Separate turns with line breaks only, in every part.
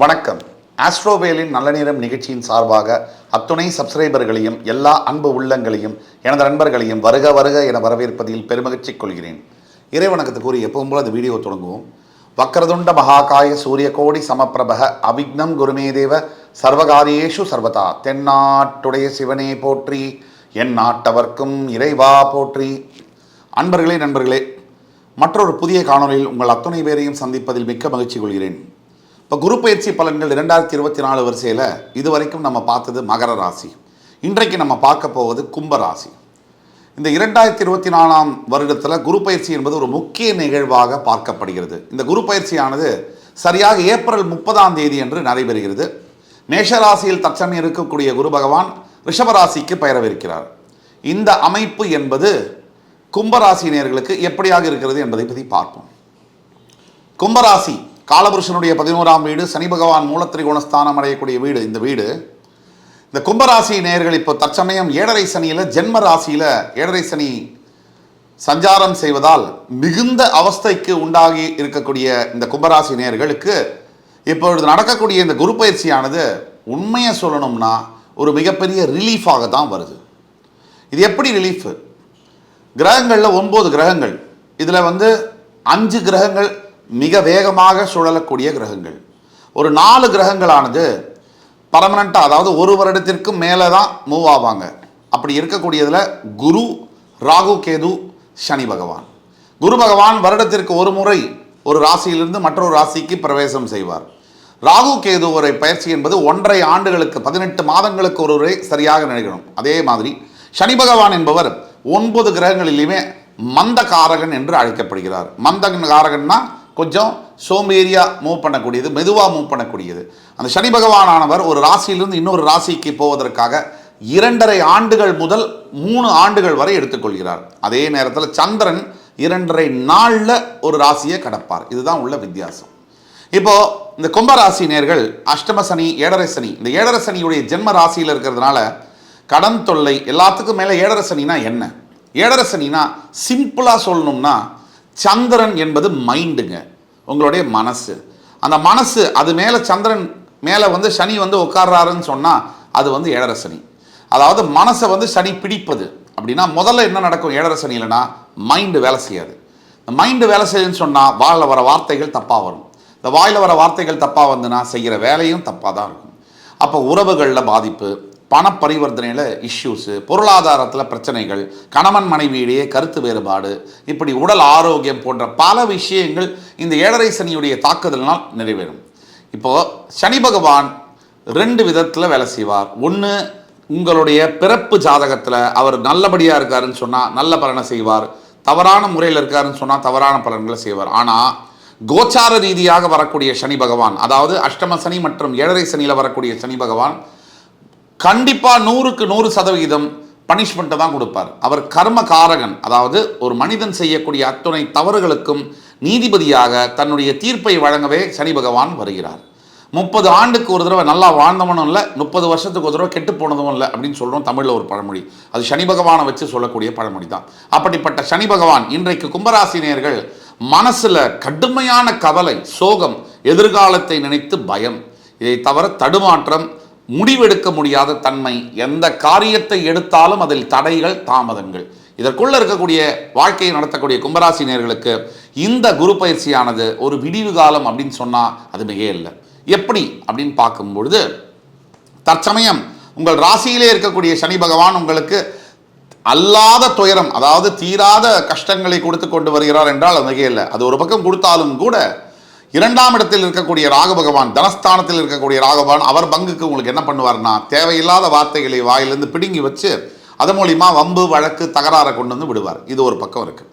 வணக்கம். ஆஸ்ட்ரோவேலின் நல்ல நேரம் நிகழ்ச்சியின் சார்பாக அத்துணை சப்ஸ்கிரைபர்களையும் எல்லா அன்பு உள்ளங்களையும் எனது நண்பர்களையும் வருக வருக என வரவேற்பதில் பெருமகிழ்ச்சி கொள்கிறேன். இறைவணக்கத்துக்கு கூறி எப்பவும் போல அந்த வீடியோ தொடங்குவோம். வக்கரதுண்ட மகாகாய சூரிய கோடி சமப்பிரபக அவிக்னம் குருமே தேவ சர்வகாரியேஷு சர்வதா. தென்னாட்டுடைய சிவனே போற்றி என் நாட்டவர்க்கும் இறைவா போற்றி. அன்பர்களே நண்பர்களே மற்றொரு புதிய காணொலியில் உங்கள் அத்துணை பேரையும் சந்திப்பதில் மிக்க மகிழ்ச்சி கொள்கிறேன். இப்போ குரு பயிற்சி பலன்கள் இரண்டாயிரத்தி இருபத்தி நாலு வரிசையில் இதுவரைக்கும் நம்ம பார்த்தது மகர ராசி. இன்றைக்கு நம்ம பார்க்க போவது கும்ப ராசி. இந்த இரண்டாயிரத்தி இருபத்தி நாலாம் வருடத்தில் குரு பயிற்சி என்பது ஒரு முக்கிய நிகழ்வாக பார்க்கப்படுகிறது. இந்த குரு பயிற்சியானது சரியாக ஏப்ரல் முப்பதாம் தேதி என்று நடைபெறுகிறது. மேஷராசியில் தற்சமயம் இருக்கக்கூடிய குரு பகவான் ரிஷபராசிக்கு பெயரவிருக்கிறார். இந்த அமைப்பு என்பது கும்பராசினியர்களுக்கு எப்படியாக இருக்கிறது என்பதை பற்றி பார்ப்போம். கும்பராசி காலபுருஷனுடைய பதினோராம் வீடு சனி பகவான் மூலத்திரிகோணஸ்தானம் அடையக்கூடிய வீடு இந்த வீடு. இந்த கும்பராசி நேயர்கள் இப்போ தற்சமயம் ஏழரை சனியில் ஜென்ம ராசியில் ஏழரை சனி சஞ்சாரம் செய்வதால் மிகுந்த அவஸ்தைக்கு உண்டாகி இருக்கக்கூடிய இந்த கும்பராசி நேயர்களுக்கு இப்பொழுது நடக்கக்கூடிய இந்த குரு பயிற்சியானது உண்மையை சொல்லணும்னா ஒரு மிகப்பெரிய ரிலீஃபாக தான் வருது. இது எப்படி ரிலீஃப் கிரகங்களில் ஒன்பது கிரகங்கள். இதில் வந்து அஞ்சு கிரகங்கள் மிக வேகமாக சுழலக்கூடிய கிரகங்கள். ஒரு நாலு கிரகங்களானது பர்மனண்ட்டாக அதாவது ஒரு வருடத்திற்கு மேலே தான் மூவ் ஆவாங்க. அப்படி இருக்கக்கூடியதில் குரு ராகு கேது சனி பகவான். குரு பகவான் வருடத்திற்கு ஒரு முறை ஒரு ராசியிலிருந்து மற்றொரு ராசிக்கு பிரவேசம் செய்வார். ராகு கேது ஒரு பயிற்சி என்பது ஒன்றரை ஆண்டுகளுக்கு பதினெட்டு மாதங்களுக்கு ஒரு முறை சரியாக நிகழும். அதே மாதிரி சனி பகவான் என்பவர் ஒன்பது கிரகங்களிலுமே மந்த காரகன் என்று அழைக்கப்படுகிறார். மந்த காரகன்னா கொஞ்சம் சோம்பேறியாக மூவ் பண்ணக்கூடியது மெதுவாக மூவ் பண்ணக்கூடியது. அந்த சனி பகவானானவர் ஒரு ராசியிலிருந்து இன்னொரு ராசிக்கு போவதற்காக இரண்டரை ஆண்டுகள் முதல் மூணு ஆண்டுகள் வரை எடுத்துக்கொள்கிறார். அதே நேரத்தில் சந்திரன் இரண்டரை நாளில் ஒரு ராசியை கடப்பார். இதுதான் உள்ள வித்தியாசம். இப்போது இந்த கும்பராசி நேர்கள் அஷ்டம சனி ஏழரை சனி இந்த ஏழரை சனியுடைய ஜென்ம ராசியில் இருக்கிறதுனால கடன் தொல்லை எல்லாத்துக்கும் மேலே ஏழரை சனினா என்ன? ஏழரை சனினா சிம்பிளாக சொல்லணும்னா சந்திரன் என்பது மைண்டுங்க உங்களுடைய மனசு. அந்த மனசு அது மேலே சந்திரன் மேலே வந்து சனி வந்து உட்கார்றாருன்னு சொன்னால் அது வந்து ஏழரை சனி. அதாவது மனசை வந்து சனி பிடிப்பது. அப்படின்னா முதல்ல என்ன நடக்கும் ஏழரை சனியிலனா மைண்டு வேலை செய்யாது. இந்த மைண்டு வேலை செய்யுதுன்னு சொன்னால் வாயில் வர வார்த்தைகள் தப்பாக வரும். இந்த வாயில் வர வார்த்தைகள் தப்பாக வந்துன்னா செய்கிற வேலையும் தப்பாக தான் இருக்கும். அப்போ உறவுகளில் பாதிப்பு பண பரிவர்த்தனையில் இஷ்யூஸு பொருளாதாரத்தில் பிரச்சனைகள் கணவன் மனைவியிடையே கருத்து வேறுபாடு இப்படி உடல் ஆரோக்கியம் போன்ற பல விஷயங்கள் இந்த ஏழரை சனியுடைய தாக்குதலினால் நிறைவேறும். இப்போது சனி பகவான் ரெண்டு விதத்தில் வேலை செய்வார். ஒன்று உங்களுடைய பிறப்பு ஜாதகத்தில் அவர் நல்லபடியாக இருக்காருன்னு சொன்னால் நல்ல பலனை செய்வார். தவறான முறையில் இருக்காருன்னு சொன்னால் தவறான பலன்களை செய்வார். ஆனால் கோச்சார ரீதியாக வரக்கூடிய சனி பகவான் அதாவது அஷ்டம சனி மற்றும் ஏழரை சனியில் வரக்கூடிய சனி பகவான் கண்டிப்பாக நூறுக்கு நூறு சதவிகிதம் பனிஷ்மெண்ட்டை தான் கொடுப்பார். அவர் கர்ம காரகன் அதாவது ஒரு மனிதன் செய்யக்கூடிய அத்துணை தவறுகளுக்கும் நீதிபதியாக தன்னுடைய தீர்ப்பை வழங்கவே சனி பகவான் வருகிறார். முப்பது ஆண்டுக்கு ஒரு தடவை நல்லா வாழ்ந்தவனும் இல்லை முப்பது வருஷத்துக்கு ஒரு தடவை கெட்டு போனதும் இல்லை அப்படின்னு சொல்கிறோம் தமிழில் ஒரு பழமொழி. அது சனி பகவானை வச்சு சொல்லக்கூடிய பழமொழி தான். அப்படிப்பட்ட சனி பகவான் இன்றைக்கு கும்பராசினியர்கள் மனசில் கடுமையான கவலை சோகம் எதிர்காலத்தை நினைத்து பயம். இதை தவிர தடுமாற்றம் முடிவெடுக்க முடியாத தன்மை எந்த காரியத்தை எடுத்தாலும் அதில் தடைகள் தாமதங்கள். இதற்குள்ள இருக்கக்கூடிய வாழ்க்கையை நடத்தக்கூடிய கும்பராசினியர்களுக்கு இந்த குரு பயிற்சியானது ஒரு விடிவு காலம் அப்படின்னு சொன்னால் அது மிக இல்லை எப்படி அப்படின்னு பார்க்கும் பொழுது தற்சமயம் உங்கள் ராசியிலே இருக்கக்கூடிய சனி பகவான் உங்களுக்கு அல்லாத துயரம் அதாவது தீராத கஷ்டங்களை கொடுத்து கொண்டு வருகிறார் என்றால் அது மிக இல்லை அது ஒரு பக்கம் கொடுத்தாலும் கூட இரண்டாம் இடத்தில் இருக்கக்கூடிய ராக பகவான் தனஸ்தானத்தில் இருக்கக்கூடிய ராகபகவான் அவர் பங்குக்கு உங்களுக்கு என்ன பண்ணுவார்னா தேவையில்லாத வார்த்தைகளை வாயிலிருந்து பிடுங்கி வச்சு அது மூலிமா வம்பு வழக்கு தகராறை கொண்டு வந்து விடுவார். இது ஒரு பக்கம் இருக்கு.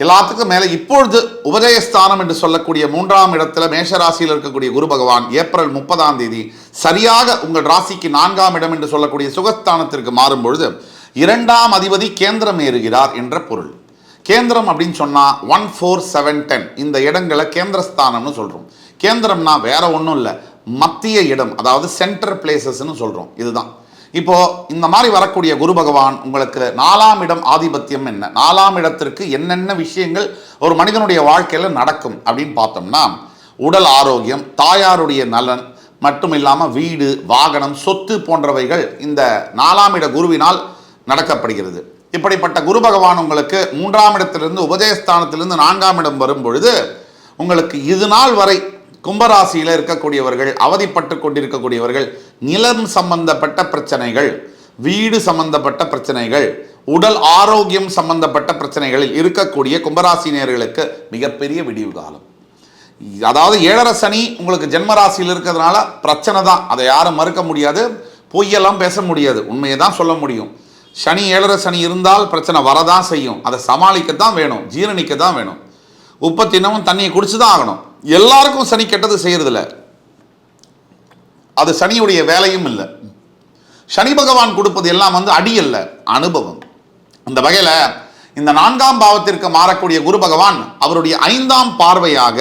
எல்லாத்துக்கும் மேலே இப்பொழுது உபதயஸ்தானம் என்று சொல்லக்கூடிய மூன்றாம் இடத்துல மேஷராசியில் இருக்கக்கூடிய குரு பகவான் ஏப்ரல் முப்பதாம் தேதி சரியாக உங்கள் ராசிக்கு நான்காம் இடம் என்று சொல்லக்கூடிய சுகஸ்தானத்திற்கு மாறும் பொழுது இரண்டாம் அதிபதி கேந்திரம் ஏறுகிறார் என்ற பொருள். கேந்திரம் அப்படின்னு சொன்னால் ஒன் ஃபோர் செவன் டென் இந்த இடங்களை கேந்திரஸ்தானம்னு சொல்கிறோம் கேந்திரம்னா வேற ஒன்றும் இல்லை. மத்திய இடம் அதாவது சென்டர் பிளேசஸ்ன்னு சொல்கிறோம் இதுதான். இப்போது இந்த மாதிரி வரக்கூடிய குரு பகவான் உங்களுக்கு நாலாம் இடம் ஆதிபத்தியம் என்ன? நாலாம் இடத்திற்கு என்னென்ன விஷயங்கள் ஒரு மனிதனுடைய வாழ்க்கையில் நடக்கும் அப்படின்னு பார்த்தோம்னா உடல் ஆரோக்கியம் தாயாருடைய நலன் மட்டும் இல்லாமல் வீடு வாகனம் சொத்து போன்றவைகள் இந்த நாலாம் இட குருவினால் நடக்கப்படுகிறது. இப்படிப்பட்ட குரு பகவான் உங்களுக்கு மூன்றாம் இடத்திலிருந்து உபதேசஸ்தானத்திலிருந்து நான்காம் இடம் வரும் பொழுது உங்களுக்கு இது நாள் வரை கும்பராசியில் இருக்கக்கூடியவர்கள் அவதிப்பட்டு கொண்டிருக்கக்கூடியவர்கள் நிலம் சம்பந்தப்பட்ட பிரச்சனைகள் வீடு சம்பந்தப்பட்ட பிரச்சனைகள் உடல் ஆரோக்கியம் சம்பந்தப்பட்ட பிரச்சனைகளில் இருக்கக்கூடிய கும்பராசினியர்களுக்கு மிகப்பெரிய விடிவு காலம். அதாவது ஏழரை சனி உங்களுக்கு ஜென்மராசியில் இருக்கிறதுனால பிரச்சனை தான். அதை யாரும் மறுக்க முடியாது. பொய்யெல்லாம் பேச முடியாது. உண்மையை தான் சொல்ல முடியும். சனி ஏழரை சனி இருந்தால் பிரச்சனை வரதான் செய்யும். அதை சமாளிக்க தான் வேணும். ஜீரணிக்க தான் வேணும். உப்பை தினமும் தண்ணியை குடிச்சு தான் ஆகணும். எல்லாருக்கும் சனி கெட்டது செய்யறதில்ல. அது சனியுடைய வேலையும் இல்லை. சனி பகவான் கொடுப்பது எல்லாம் வந்து அடி அல்ல அனுபவம். அந்த வகையில் இந்த நான்காம் பாவத்திற்கு மாறக்கூடிய குரு பகவான் அவருடைய ஐந்தாம் பார்வையாக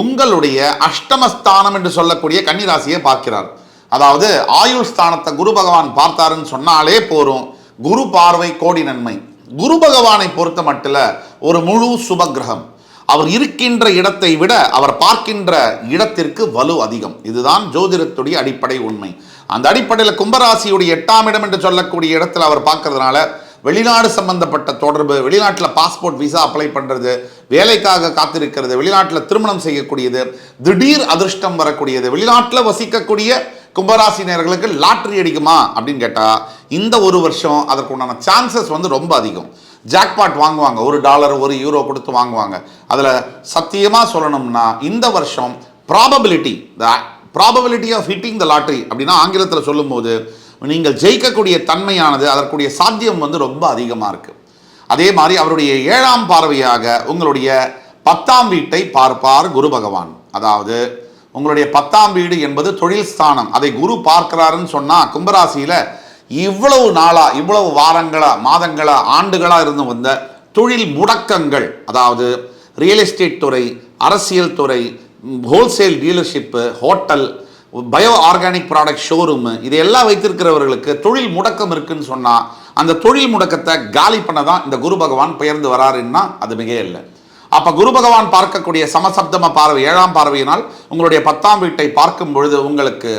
உங்களுடைய அஷ்டமஸ்தானம் என்று சொல்லக்கூடிய கன்னிராசியை பார்க்கிறார். அதாவது ஆயுள் ஸ்தானத்தை குரு பகவான் பார்த்தாருன்னு சொன்னாலே போரும் குரு பார்வை கோடி நன்மை. குரு பகவானை பொறுத்த மட்டில் ஒரு முழு சுபகிரகம். அவர் இருக்கின்ற இடத்தை விட அவர் பார்க்கின்ற இடத்திற்கு வலு அதிகம். இதுதான் ஜோதிடத்துடைய அடிப்படை உண்மை. அந்த அடிப்படையில் கும்பராசியுடைய எட்டாம் இடம் என்று சொல்லக்கூடிய இடத்துல அவர் பார்க்கறதுனால வெளிநாடு சம்பந்தப்பட்ட தொடர்பு வெளிநாட்டில் பாஸ்போர்ட் விசா அப்ளை பண்ணுறது வேலைக்காக காத்திருக்கிறது வெளிநாட்டில் திருமணம் செய்யக்கூடியது திடீர் அதிர்ஷ்டம் வரக்கூடியது வெளிநாட்டில் வசிக்கக்கூடிய கும்பராசினியர்களுக்கு லாட்ரி அடிக்குமா அப்படின்னு கேட்டால் இந்த ஒரு வருஷம் அதற்குண்டான சான்சஸ் வந்து ரொம்ப அதிகம். ஜாக்பாட் வாங்குவாங்க. ஒரு டாலர் ஒரு யூரோ கொடுத்து வாங்குவாங்க. அதில் சத்தியமாக சொல்லணும்னா இந்த வருஷம் probability the probability of hitting the lottery அப்படின்னா ஆங்கிலத்தில் சொல்லும்போது நீங்கள் ஜெயிக்கக்கூடிய தன்மையானது அதற்குடைய சாத்தியம் வந்து ரொம்ப அதிகமாக இருக்குது அதே மாதிரி அவருடைய ஏழாம் பார்வையாக உங்களுடைய பத்தாம் வீட்டை பார்ப்பார் குரு பகவான். அதாவது உங்களுடைய பத்தாம் வீடு என்பது தொழில் ஸ்தானம். அதை குரு பார்க்கிறாருன்னு சொன்னால் கும்பராசியில் இவ்வளவு நாளா இவ்வளவு வாரங்களா மாதங்களா ஆண்டுகளா இருந்து வந்த தொழில் முடக்கங்கள் அதாவது ரியல் எஸ்டேட் துறை அரசியல் துறை wholesale dealership hotel bio organic product showroom இதையெல்லாம் வைத்திருக்கிறவர்களுக்கு தொழில் முடக்கம் இருக்குன்னு சொன்னால் அந்த தொழில் முடக்கத்தை காலி பண்ண தான் இந்த குரு பகவான் பெயர்ந்து வராருன்னா அது மிக இல்லை அப்போ குரு பகவான் பார்க்கக்கூடிய சமசப்தம பார்வை ஏழாம் பார்வையினால் உங்களுடைய பத்தாம் வீட்டை பார்க்கும் பொழுது உங்களுக்கு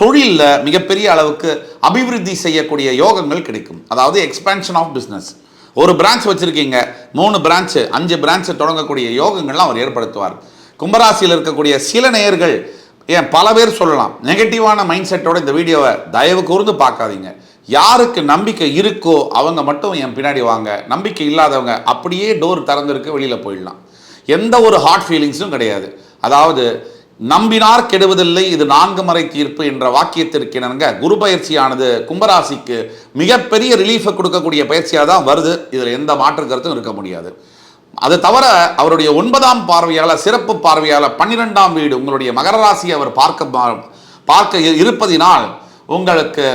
தொழிலில் மிகப்பெரிய அளவுக்கு அபிவிருத்தி செய்யக்கூடிய யோகங்கள் கிடைக்கும். அதாவது எக்ஸ்பேன்ஷன் ஆஃப் பிஸ்னஸ் ஒரு பிரான்ச் வச்சுருக்கீங்க மூணு பிரான்ச்சு அஞ்சு பிரான்ச்சு தொடங்கக்கூடிய யோகங்கள்லாம் அவர் ஏற்படுத்துவார். கும்பராசியில் இருக்கக்கூடிய சில நேயர்கள் ஏன் பல பேர் சொல்லலாம் நெகட்டிவான மைண்ட் செட்டோட இந்த வீடியோவை தயவு கூர்ந்து பார்க்காதீங்க. யாருக்கு நம்பிக்கை இருக்கோ அவங்க மட்டும் என் பின்னாடி வாங்க. நம்பிக்கை இல்லாதவங்க அப்படியே டோர் திறந்திருக்கு வெளியில் போயிடலாம். எந்த ஒரு ஹார்ட் ஃபீலிங்ஸும் கிடையாது. அதாவது நம்பினார் கெடுவதில்லை இது நான்கு மறை தீர்ப்பு என்ற வாக்கியத்திற்கு இணங்க குரு பயிற்சியானது கும்பராசிக்கு மிகப்பெரிய ரிலீஃபை கொடுக்கக்கூடிய பயிற்சியாக தான் வருது. இதில் எந்த மாற்று கருத்தும் இருக்க முடியாது. அது தவிர அவருடைய ஒன்பதாம் பார்வையால் சிறப்பு பார்வையால் பன்னிரெண்டாம் வீடு உங்களுடைய மகர ராசியை அவர் பார்க்க பார்க்க இருப்பதினால் உங்களுக்கு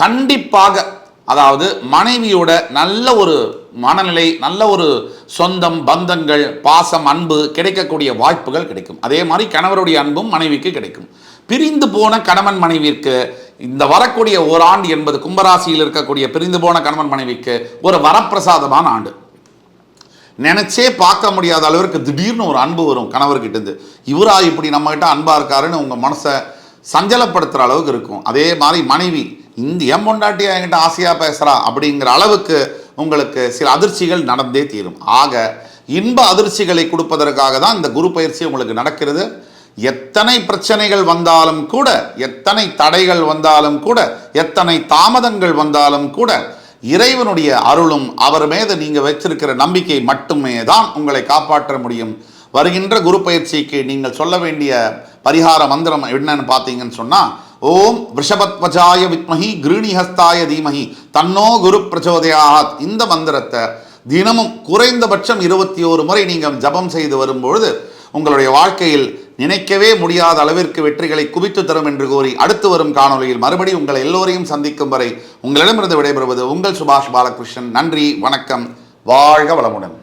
கண்டிப்பாக அதாவது மனைவியோட நல்ல ஒரு மனநிலை நல்ல ஒரு சொந்தம் பந்தங்கள் பாசம் அன்பு கிடைக்கக்கூடிய வாய்ப்புகள் கிடைக்கும். அதே மாதிரி கணவருடைய அன்பும் மனைவிக்கு கிடைக்கும். பிரிந்து போன கணவன் மனைவிற்கு இந்த வரக்கூடிய ஓராண்டு என்பது கும்பராசியில் இருக்கக்கூடிய பிரிந்து போன கணவன் மனைவிக்கு ஒரு வரப்பிரசாதமான ஆண்டு. நினைச்சே பார்க்க முடியாத அளவிற்கு திடீர்னு ஒரு அன்பு வரும் கணவர்கிட்ட இருந்து இவரா இப்படி நம்மகிட்ட அன்பாக இருக்காருன்னு உங்கள் மனசை சஞ்சலப்படுத்துகிற அளவுக்கு இருக்கும். அதே மாதிரி மனைவி இந்த பொண்டாட்டியா என்கிட்ட ஆசையா பேசுறா அப்படிங்கிற அளவுக்கு உங்களுக்கு சில அதிர்ச்சிகள் நடந்தே தீரும். ஆக இன்ப அதிர்ச்சிகளை கொடுப்பதற்காக தான் இந்த குரு பயிற்சி உங்களுக்கு நடக்கிறது. எத்தனை பிரச்சனைகள் வந்தாலும் கூட எத்தனை தடைகள் வந்தாலும் கூட எத்தனை தாமதங்கள் வந்தாலும் கூட இறைவனுடைய அருளும் அவர் மீது நீங்கள் வச்சிருக்கிற நம்பிக்கை மட்டுமே தான் உங்களை காப்பாற்ற முடியும். வருகின்ற குரு பயிற்சிக்கு நீங்கள் சொல்ல வேண்டிய பரிகார மந்திரம் என்னன்னு பார்த்தீங்கன்னு சொன்னால் ஓம் ரிஷபத்வஜாய வித்மஹி கிருணிஹஸ்தாய தீமஹி தன்னோ குரு பிரச்சோதயாத். இந்த மந்திரத்தை தினமும் குறைந்தபட்சம் இருபத்தி ஒரு முறை நீங்கள் ஜபம் செய்து வரும்பொழுது உங்களுடைய வாழ்க்கையில் நினைக்கவே முடியாத அளவிற்கு வெற்றிகளை குவித்து தரும் என்று கூறி அடுத்து வரும் காணொளியில் மறுபடி உங்களை எல்லோரையும் சந்திக்கும் வரை உங்களிடமிருந்து விடைபெறுவது உங்கள் சுபாஷ் பாலகிருஷ்ணன். நன்றி வணக்கம். வாழ்க வளமுடன்.